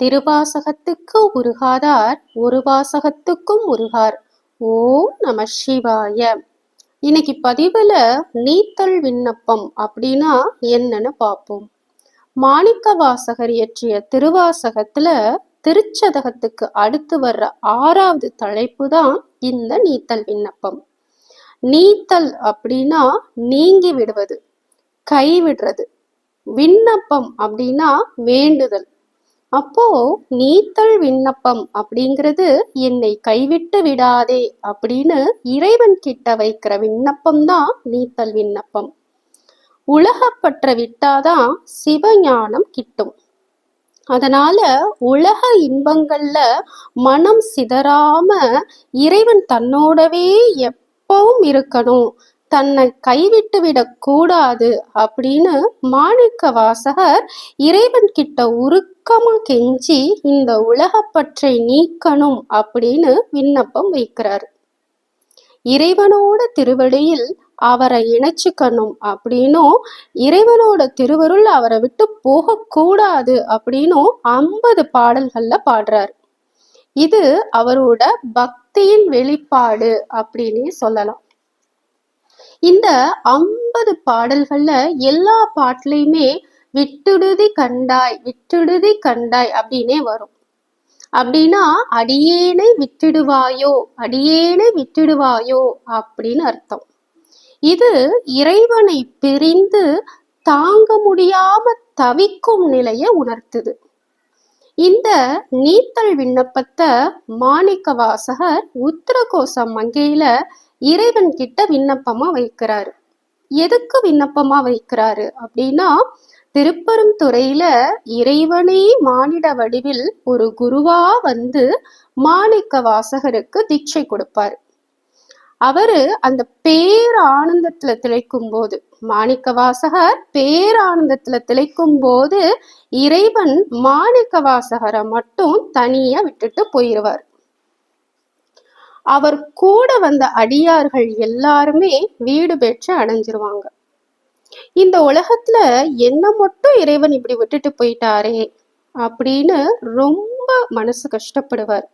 திருவாசகத்துக்கு உருகாதார் ஒரு வாசகத்துக்கும் உருகார். ஓம் நம சிவாய. இன்னைக்கு பதிவுல நீத்தல் விண்ணப்பம் அப்படின்னா என்னன்னு பார்ப்போம். மாணிக்க வாசகர் இயற்றிய திருவாசகத்துல திருச்சதகத்துக்கு அடுத்து வர்ற ஆறாவது தலைப்பு தான் இந்த நீத்தல் விண்ணப்பம். நீத்தல் அப்படின்னா நீங்கி விடுவது கைவிடுறது விண்ணப்பம் அப்படின்னா வேண்டுதல். அப்போ நீத்தல் விண்ணப்பம் அப்படிங்கிறது என்னை கைவிட்டு விடாதே அப்படின்னு இறைவன் கிட்ட வைக்கிற விண்ணப்பம் தான் நீத்தல் விண்ணப்பம். உலகப்பற்ற விட்டாதான் சிவஞானம் கிட்டும். அதனால உலக இன்பங்கள்ல மனம் சிதறாம இறைவன் தன்னோடவே எப்பவும் இருக்கணும். தன்னை கைவிட்டு விடக்கூடாது அப்படின்னு மாணிக்க வாசகர் இறைவன் கிட்ட உருக்கமா கெஞ்சி இந்த உலகப்பற்றை நீக்கணும் அப்படின்னு விண்ணப்பம் வைக்கிறார். இறைவனோட திருவடியில் அவரை இணைச்சிக்கணும் அப்படின்னும் இறைவனோட திருவருள் அவரை விட்டு போகக்கூடாது அப்படின்னும் ஐம்பது பாடல்கள்ல பாடுறார். இது அவரோட பக்தியின் வெளிப்பாடு அப்படின்னே சொல்லலாம். இந்த ஐம்பது பாடல்கள்ல எல்லா பாட்டுலையுமே விட்டுடுதி கண்டாய் விட்டுடுதி கண்டாய் அப்படின்னே வரும். அப்படின்னா அடியேனை விட்டுடுவாயோ அடியேனை விட்டுடுவாயோ அப்படின்னு அர்த்தம். இது இறைவனை பிரிந்து தாங்க முடியாம தவிக்கும் நிலையை உணர்த்துது. இந்த நீத்தல் விண்ணப்பத்தை மாணிக்க வாசகர் உத்தரகோசம் மங்கையில இறைவன் கிட்ட விண்ணப்பமா வைக்கிறாரு. எதுக்கு விண்ணப்பமா வைக்கிறாரு அப்படின்னா திருப்பெருந்துறையில இறைவனே மானிட வடிவில் ஒரு குருவா வந்து மாணிக்க வாசகருக்கு தீட்சை கொடுப்பாரு. அவரு அந்த பேர் ஆனந்தத்துல திளைக்கும் போது மாணிக்க வாசகர் பேரானந்தத்துல திளைக்கும் போது இறைவன் மாணிக்க வாசகரை மட்டும் தனியா விட்டுட்டு போயிடுவார் அவர் கூட வந்த அடியார்கள் எல்லாருமே வீடு பெற்று அடைஞ்சிருவாங்க. இந்த உலகத்துல என்ன மட்டும் இறைவன் இப்படி விட்டுட்டு போயிட்டாரே அப்படின்னு ரொம்ப மனசு கஷ்டப்படுவார்.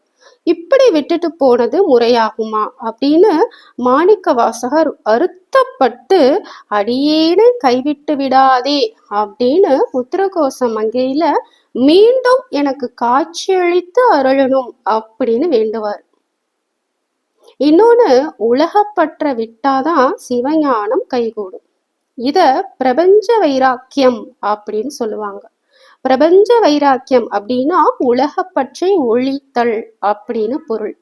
இப்படி விட்டுட்டு போனது முறையாகுமா அப்படின்னு மாணிக்க வாசகர் அறுத்தப்பட்டு அடியேனு கைவிட்டு விடாதே அப்படின்னு உத்தரகோச மங்கையில மீண்டும் எனக்கு காட்சியளித்து அருளணும் அப்படின்னு வேண்டுவார். இன்னொன்னு உலகப்பற்ற விட்டாதான் சிவஞானம் கைகூடும். இத பிரபஞ்ச வைராக்கியம் அப்படின்னு சொல்லுவாங்க. பிரபஞ்ச வைராக்கியம் அப்படின்னா உலகப்பற்றை ஒழித்தல் அப்படின்னு பொருள்.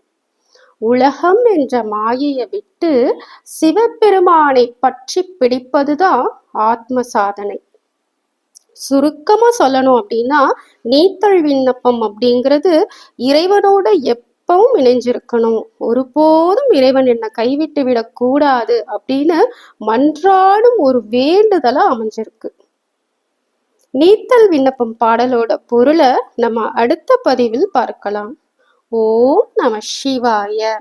உலகம் என்ற மாயையை விட்டு சிவபெருமானை பற்றி பிடிப்பதுதான் ஆத்ம சாதனை சுருக்கமா சொல்லணும் அப்படின்னா நீத்தல் விண்ணப்பம் அப்படிங்கிறது இறைவனோட எப்பவும் இணைஞ்சிருக்கணும். ஒருபோதும் இறைவன் என்னை கைவிட்டு விடக்கூடாது அப்படின்னு மன்றாடும் ஒரு வேண்டுதலா அமைஞ்சிருக்கு. நீத்தல் விண்ணப்பம் பாடலோட பொருளை நம்ம அடுத்த பதிவில் பார்க்கலாம். ஓம் நம சிவாய.